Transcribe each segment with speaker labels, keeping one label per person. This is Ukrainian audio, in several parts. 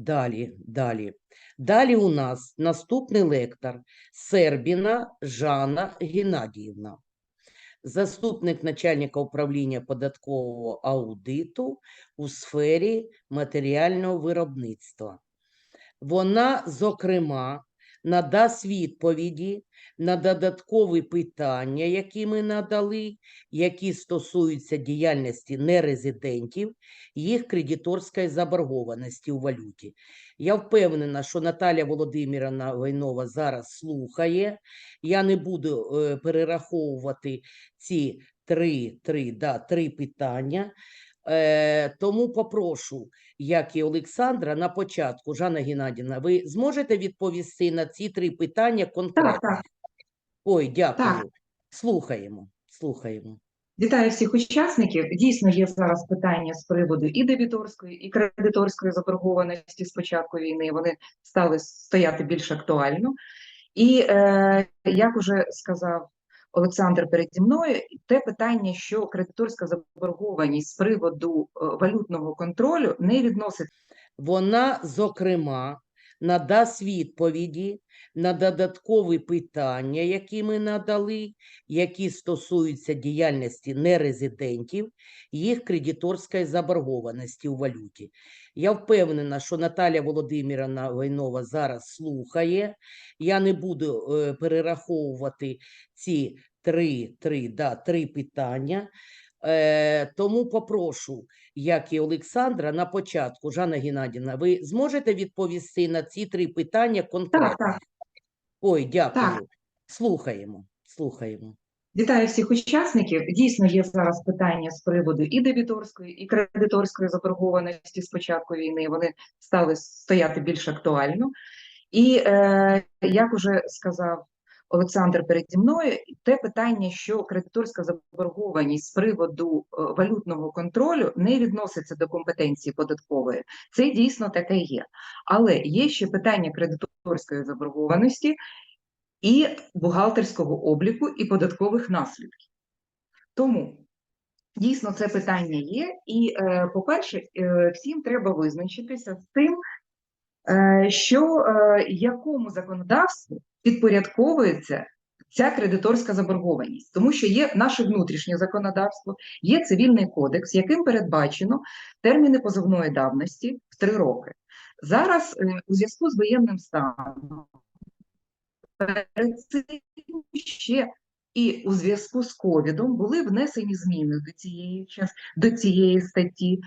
Speaker 1: Далі, далі. Далі у нас наступний лектор Сербіна Жана Геннадіївна, заступник начальника управління податкового аудиту у сфері матеріального виробництва. Вона, зокрема, надасть відповіді на додаткові питання, які ми надали, які стосуються діяльності нерезидентів, їх кредиторської заборгованості у валюті. Я впевнена, що Наталя Володимирівна Войнова зараз слухає. Я не буду е, перераховувати ці три, три, да, три питання. Е, тому попрошу, як і Олександра, на початку, Жанна Геннадівна, ви зможете відповісти на ці три питання конкретно?
Speaker 2: Так, так.
Speaker 1: Ой, дякую.
Speaker 2: Так.
Speaker 1: Слухаємо, слухаємо.
Speaker 2: Вітаю всіх учасників. Дійсно, є зараз питання з приводу і дебіторської, і кредиторської заборгованості з початку війни. Вони стали стояти більш актуально. І е, як уже сказав Олександр переді мною, те питання, що кредиторська заборгованість з приводу е, валютного контролю не відносить.
Speaker 1: Вона, зокрема, надасть відповіді на додаткові питання, які ми надали, які стосуються діяльності нерезидентів, їх кредиторської заборгованості у валюті. Я впевнена, що Наталя Володимирівна Войнова зараз слухає. Я не буду е, перераховувати ці три, три, да, три питання. Е, тому попрошу, як і Олександра, на початку, Жанна Геннадівна, ви зможете відповісти на ці три питання конкретно?
Speaker 2: так, так.
Speaker 1: Ой, дякую. Слухаємо, слухаємо.
Speaker 2: Вітаю всіх учасників. Дійсно, є зараз питання з приводу і дебіторської, і кредиторської заборгованості з початку війни. Вони стали стояти більш актуально. І е, як уже сказав Олександр переді мною, те питання, що кредиторська заборгованість з приводу е, валютного контролю не відноситься до компетенції податкової. Це дійсно таке є. Але є ще питання кредиторської заборгованості і бухгалтерського обліку і податкових наслідків. Тому дійсно це питання є, і, е, по-перше, е, всім треба визначитися з тим, що е, якому законодавству підпорядковується ця кредиторська заборгованість, тому що є наше внутрішнє законодавство, є цивільний кодекс, яким передбачено терміни позовної давності в три роки. Зараз е, у зв'язку з воєнним станом перед цим ще і у зв'язку з ковідом були внесені зміни до цієї до цієї статті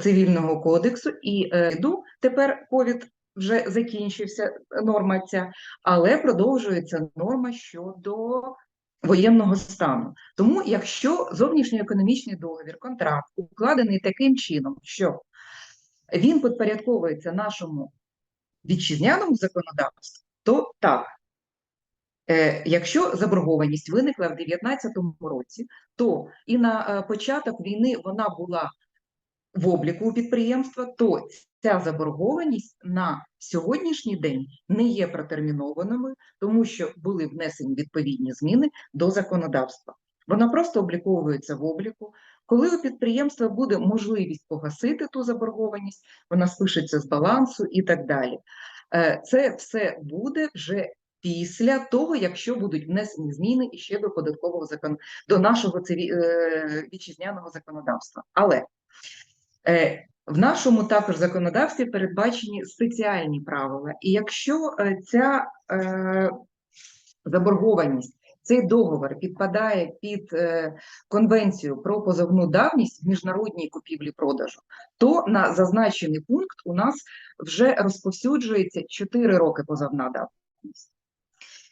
Speaker 2: цивільного кодексу, і е, йду тепер ковід вже закінчився норма ця, але продовжується норма щодо воєнного стану. Тому, якщо зовнішньоекономічний договір, контракт укладений таким чином, що він підпорядковується нашому вітчизняному законодавству, то так. Е, Якщо заборгованість виникла в 2019 році, то і на е, початок війни вона була в обліку підприємства, то ця заборгованість на сьогоднішній день не є протермінованою, тому що були внесені відповідні зміни до законодавства. Вона просто обліковується в обліку. Коли у підприємства буде можливість погасити ту заборгованість, вона спишеться з балансу і так далі. Е, Це все буде вже після того, якщо будуть внесені зміни іще до податкового закон до нашого е, вітчизняного законодавства. Але в нашому також законодавстві передбачені спеціальні правила, і якщо е, ця е, заборгованість, цей договор підпадає під е, конвенцію про позовну давність в міжнародній купівлі-продажу, то на зазначений пункт у нас вже розповсюджується 4 роки позовна давність.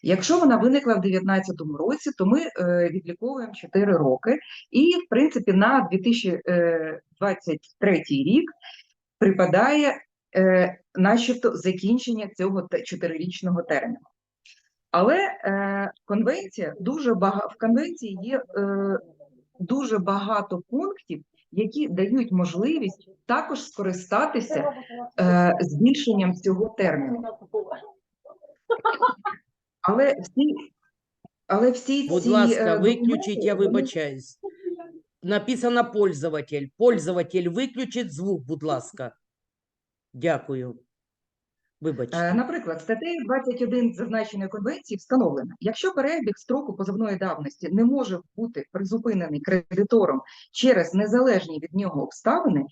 Speaker 2: Якщо вона виникла в 2019 році, то ми е, відліковуємо 4 роки, і в принципі на 2023 рік припадає е, начебто закінчення цього чотирирічного терміну. Але е, конвенція дуже бага... в конвенції є е, дуже багато пунктів, які дають можливість також скористатися е, збільшенням цього терміну. Але всі, але всі
Speaker 1: Будь
Speaker 2: ці
Speaker 1: ласка,
Speaker 2: е,
Speaker 1: виключіть, я вибачаюсь. Написано пользователь. Пользователь, виключіть звук, будь ласка. Дякую. Вибачте.
Speaker 2: Е, Наприклад, статтею 21 зазначеної конвенції встановлено, якщо перебіг строку позовної давності не може бути призупинений кредитором через незалежні від нього обставини,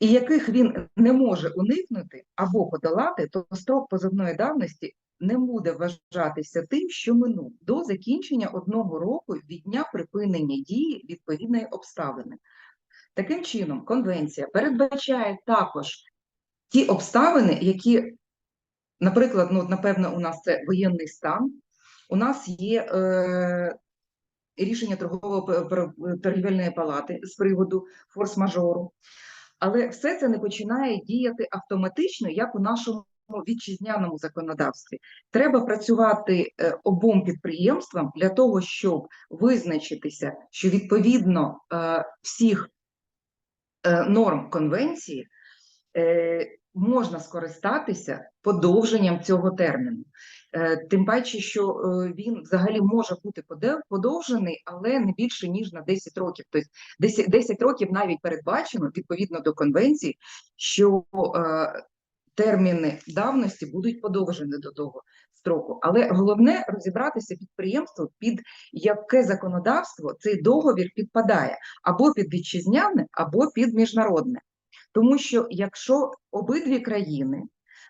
Speaker 2: і яких він не може уникнути або подолати, то строк позовної давності не буде вважатися тим, що минув до закінчення одного року від дня припинення дії відповідної обставини. Таким чином, конвенція передбачає також ті обставини, які, наприклад, ну, напевно, у нас це воєнний стан, у нас є е, рішення торгово-торгівельної палати з приводу форс-мажору, але все це не починає діяти автоматично, як у нашому вітчизняному законодавстві. Треба працювати е, обом підприємствам для того, щоб визначитися, що відповідно е, всіх е, норм конвенції можна скористатися подовженням цього терміну. Тим паче, що він взагалі може бути подовжений, але не більше ніж на 10 років. Тобто 10, 10 років навіть передбачено відповідно до конвенції, що терміни давності будуть подовжені до того строку. Але головне розібратися підприємству, під яке законодавство цей договір підпадає або під вітчизняне, або під міжнародне. Тому що якщо обидві країни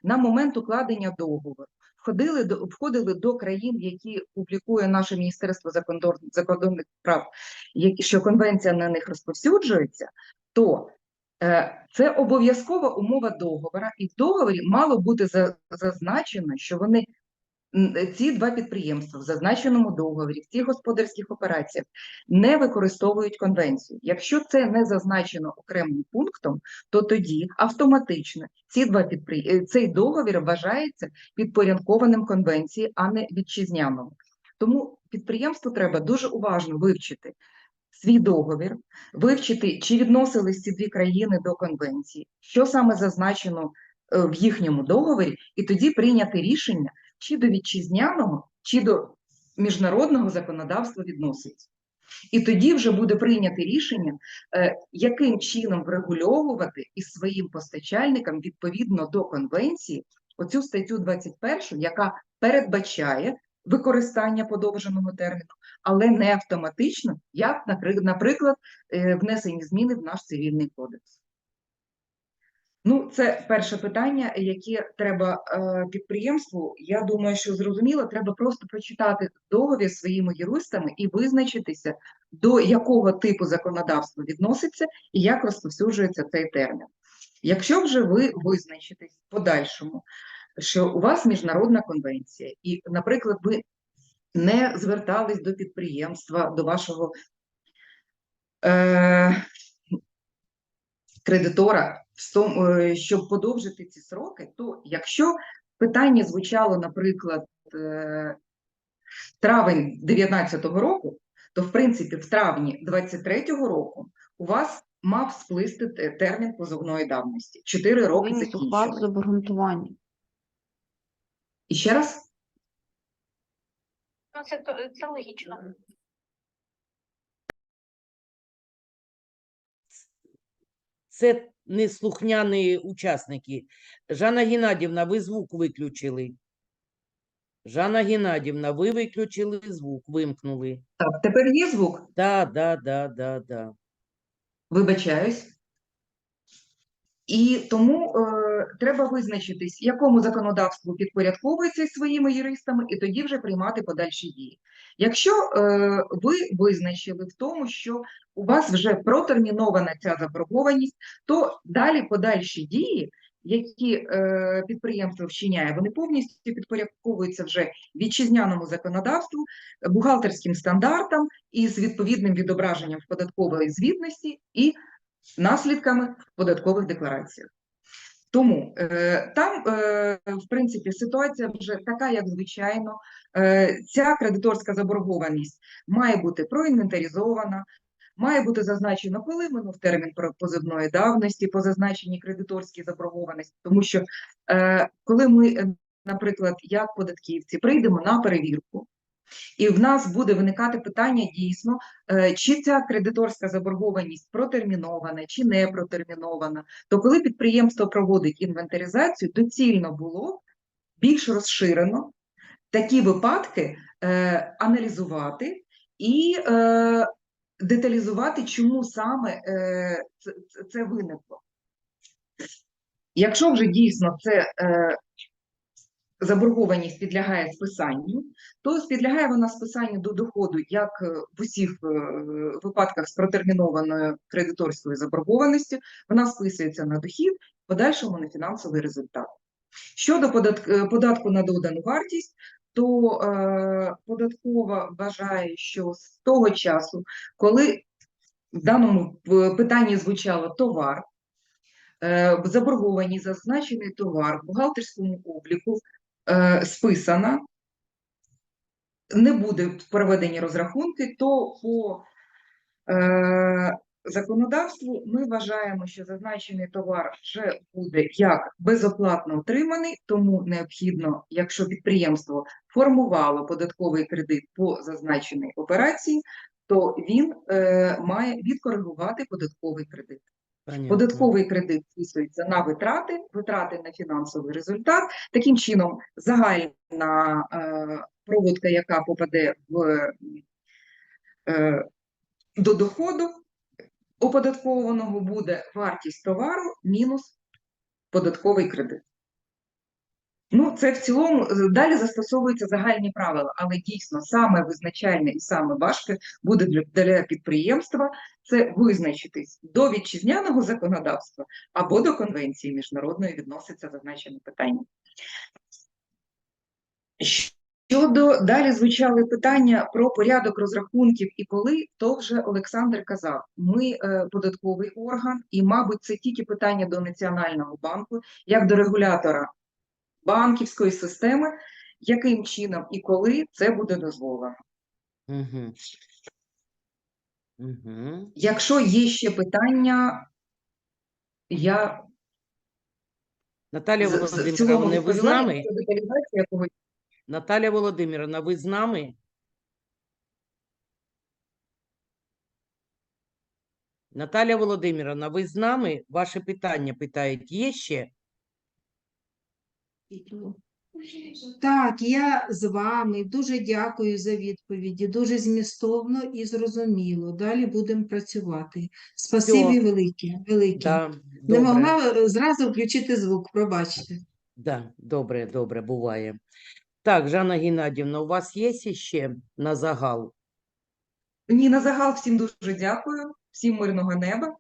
Speaker 2: на момент укладення договору входили до входили до країн, які публікує наше Міністерство закордон- закордонних прав, які що конвенція на них розповсюджується, то це обов'язкова умова договора, і в договорі мало бути зазначено, що вони ці два підприємства в зазначеному договорі, в цих господарських операціях не використовують конвенцію. Якщо це не зазначено окремим пунктом, то тоді автоматично ці два підпри... е, цей договір вважається підпорядкованим конвенції, а не вітчизняному. Тому підприємству треба дуже уважно вивчити свій договір, вивчити, чи відносились ці дві країни до конвенції, що саме зазначено е, в їхньому договорі, і тоді прийняти рішення, чи до вітчизняного, чи до міжнародного законодавства відноситься. І тоді вже буде прийнято рішення, е, яким чином врегульовувати із своїм постачальником відповідно до конвенції оцю статтю 21, яка передбачає використання подовженого терміну, але не автоматично, як, напри- наприклад, е, внесені зміни в наш цивільний кодекс. Ну, це перше питання, яке треба е, підприємству. Я думаю, що зрозуміло, треба просто прочитати договір своїми юристами і визначитися, до якого типу законодавства відноситься і як розповсюджується цей термін. Якщо вже ви визначитесь в подальшому, що у вас міжнародна конвенція, і, наприклад, ви не звертались до підприємства, до вашого е, кредитора, е, щоб подовжити ці сроки, то якщо питання звучало, наприклад, е, травень 2019 року, то в принципі в травні 2023 року у вас мав сплисти термін позовної давності. Чотири роки закінчили.
Speaker 3: з обґрунтування.
Speaker 2: І ще раз.
Speaker 4: Ну, це, це логічно.
Speaker 1: Це неслухняні учасники. Жанна Геннадівна, ви звук виключили. Жанна Геннадівна, ви виключили звук, вимкнули.
Speaker 2: Так, тепер є звук?
Speaker 1: Да, да, да, да, да.
Speaker 2: Вибачаюсь. І тому е, треба визначитись, якому законодавству підпорядковується своїми юристами, і тоді вже приймати подальші дії. Якщо е, ви визначили в тому, що у вас вже протермінована ця заборгованість, то далі подальші дії, які е, підприємство вчиняє, вони повністю підпорядковуються вже вітчизняному законодавству, бухгалтерським стандартам і з відповідним відображенням в податкової звітності і наслідками в податкових деклараціях. Тому е, там, е, в принципі, ситуація вже така, як звичайно. Е, ця кредиторська заборгованість має бути проінвентаризована, має бути зазначено, коли минув термін позивної давності по зазначеній кредиторській заборгованості, тому що е, коли ми, е, наприклад, як податківці, прийдемо на перевірку, І в нас буде виникати питання дійсно, е, чи ця кредиторська заборгованість протермінована, чи не протермінована. То коли підприємство проводить інвентаризацію, доцільно було більш розширено такі випадки е, аналізувати і е, деталізувати, чому саме е, це, це- виникло. Якщо вже дійсно це е, заборгованість підлягає списанню, то підлягає вона списанню до доходу як е, в усіх е, випадках з протермінованою кредиторською заборгованістю, вона списується на дохід, в подальшому на фінансовий результат. Щодо е, податку на додану вартість, то е, податкова вважає, що з того часу, коли в даному питанні звучало товар, заборговані зазначений товар в бухгалтерському обліку е, списана, не буде проведені розрахунки, то по е, законодавству ми вважаємо, що зазначений товар вже буде як безоплатно отриманий, тому необхідно, якщо підприємство формувало податковий кредит по зазначеній операції, то він е, має відкоригувати податковий кредит.
Speaker 1: Понятно.
Speaker 2: Податковий кредит вписується на витрати, витрати на фінансовий результат. Таким чином, загальна е, проводка, яка попаде в, е, до доходу оподаткованого, буде вартість товару мінус податковий кредит. Це в цілому е, далі застосовуються загальні правила, але дійсно саме визначальне і саме важке буде для підприємства це визначитись до вітчизняного законодавства або до конвенції міжнародної відноситься зазначене питання. Щодо далі звучали питання про порядок розрахунків і коли, то вже Олександр казав, ми е, податковий орган, і, мабуть, це тільки питання до Національного банку, як до регулятора банківської системи, яким чином і коли це буде дозволено.
Speaker 1: Угу. Угу.
Speaker 2: Якщо є ще питання, я
Speaker 1: Наталія Володимировна, ви з нами? Наталія Володимировна, ви з нами? Наталія Володимировна, ви з нами? Ваше питання питають, є ще?
Speaker 3: Так, я з вами. Дуже дякую за відповіді. Дуже змістовно і зрозуміло. Далі будемо працювати. Спасибі велике, велике.
Speaker 1: Да,
Speaker 3: Не
Speaker 1: добре.
Speaker 3: могла зразу включити звук, пробачте.
Speaker 1: Да, добре, добре, буває. Так, Жанна Геннадівна, у вас є ще на загал?
Speaker 2: ні, на загал всім дуже дякую, всім мирного неба.